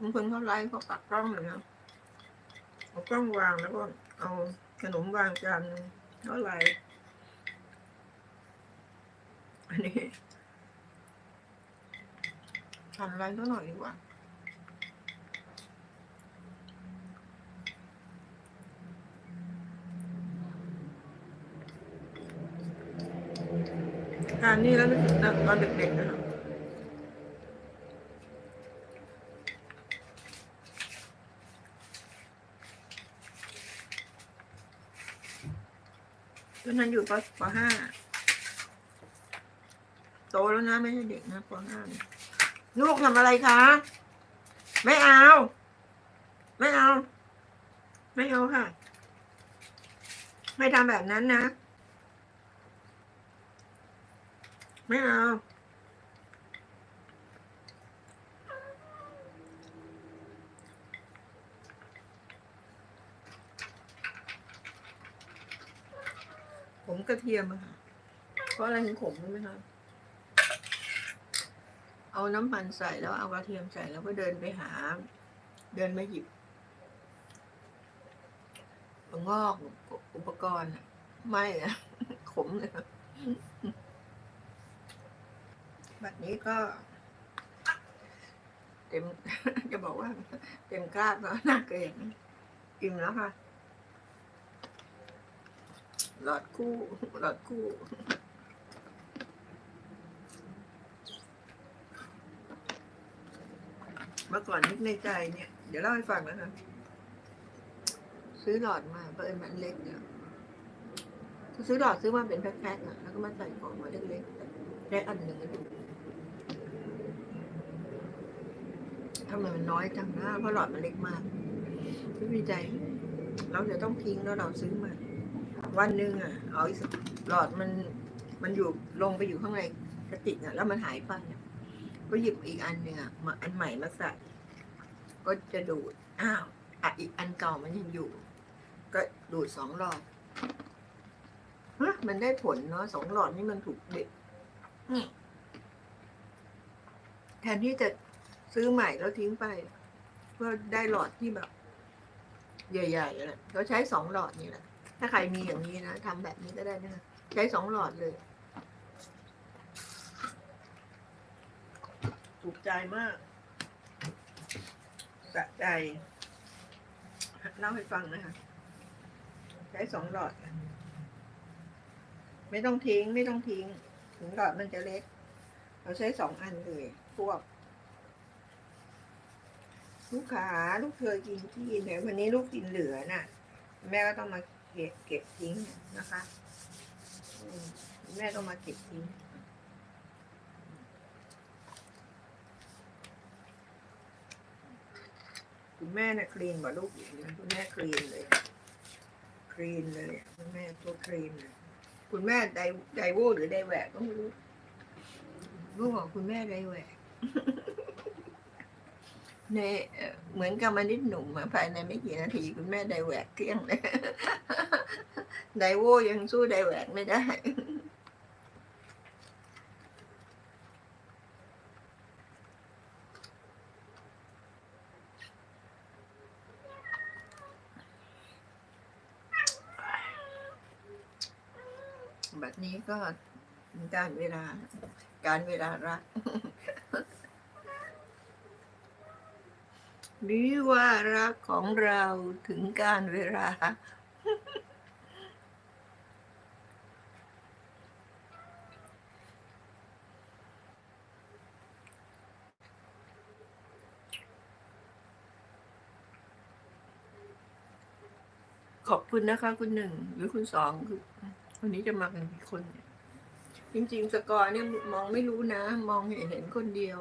บางคนเขาไลฟ์เขาปักกล้องเลยนะเอากล้องวางแล้วก็เอาขนมวางจานหนึ่งแล้วไลฟ์อันนี้ทำอะไรสักหน่อยดีกว่าทานนี่แล้วตอนเด็กๆนะครับ ตอนนั้นอยู่ปปห้าโตแล้วนะไม่ใช่เด็กนะปห้าลูกทำอะไรคะ ไม่เอา ไม่เอา ไม่เอาค่ะ ไม่ทำแบบนั้นนะ ไม่เอา มกระเทียมอะค่ะ เพราะอะไรถึงขมรู้ไหมคะ เอาน้ำมันใส่แล้วเอากระเทียมใส่แล้วก็เดินไปหา เดินมาหยิบงอกอุปกรณ์ไม่อะขมเลยบัดนี้ก็ เต็มจะบอกว่า เต็มกราบแล้วน่าเกลียดนอิ่มแล้วค่ะ หลอดคู่หลอดคู่เมื่อก่อนนึกในใจเนี่ย เดี๋ยวเล่าให้ฟังนะคะซื้อหลอดมาเพื่อนมันเล็กเนี่ยซื้อหลอดซื้อมาเป็นแพ็คๆอะแล้วก็มาใส่ของมาเล็กๆได้อันหนึ่งก็ดูทำไมมันน้อยจังนะเพราะหลอดมันเล็กมากคิดในใจ เราจะต้องทิ้งแล้วเราซื้อมา วันหนึ่งอะเอาหลอดมันมันอยู่ลงไปอยู่ข้างในกระติกอะ แล้วมันหายไปก็หยิบอีกอันหนึ่งอะมาอันใหม่มาใส่ก็จะดูดอ้าวอะอีกอันเก่ามันยังอยู่ ก็ดูดสองหลอดฮะมันได้ผลเนาะสองหลอดนี่มันถูกเด็ดแทนที่จะซื้อใหม่แล้วทิ้งไปก็ได้หลอดที่แบบ ใหญ่ๆแหละเราใช้สองหลอดนี่แหละ ถ้าใครมีอย่างนี้นะทำแบบนี้ก็ได้นะใช้สองหลอดเลย ถูกใจมากสะใจ เล่าให้ฟังนะคะ ใช้สองหลอด ไม่ต้องทิ้ง ไม่ต้องทิ้ง ถึงหลอดมันจะเล็ก เราใช้สองอันเลยพวก ลูกขาลูกเคยกินที่เดี๋ยววันนี้ลูกกินเหลือน่ะ แม่ก็ต้องมา เก็บเก็บทิ้งนะคะแม่ต้องมาเก็บทิ้งคุณแม่น่ะคลีนกว่าลูกอีกนะคุณแม่คลีนเลยคลีนเลยคุณแม่ตัวคลีนเลยคุณแม่ไดไดโวหรือไดแหวกก็ไม่รู้ลูกของคุณแม่ไดแหวกในเหมือนกับมนิดหนุ่มอะภายในไม่กี่นาที คุณแม่ไดแหวกเกลี้ยงเลย ไดโวยังสู้ไดแหวกไม่ได้ แบบนี้ก็การเวลา การเวลารักหรือว่ารักของเราถึงการเวลา ขอบคุณนะคะ คุณหนึ่งหรือคุณสองคือวันนี้จะมากันกี่คนเนี่ย จริง ๆ สกอร์เนี่ยมองไม่รู้นะ มองเห็นเห็นคนเดียว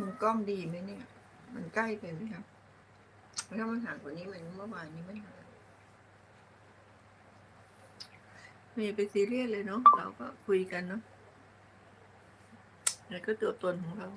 มันกล้องดีไหมเนี่ย มันใกล้ไปไหมครับถ้ามันห่างกว่านี้มันเมื่อวานนี้ไม่ห่างไม่อย่าไปซีเรียสเลยเนาะเราก็คุยกันเนาะแล้วก็ตัวตนของเรา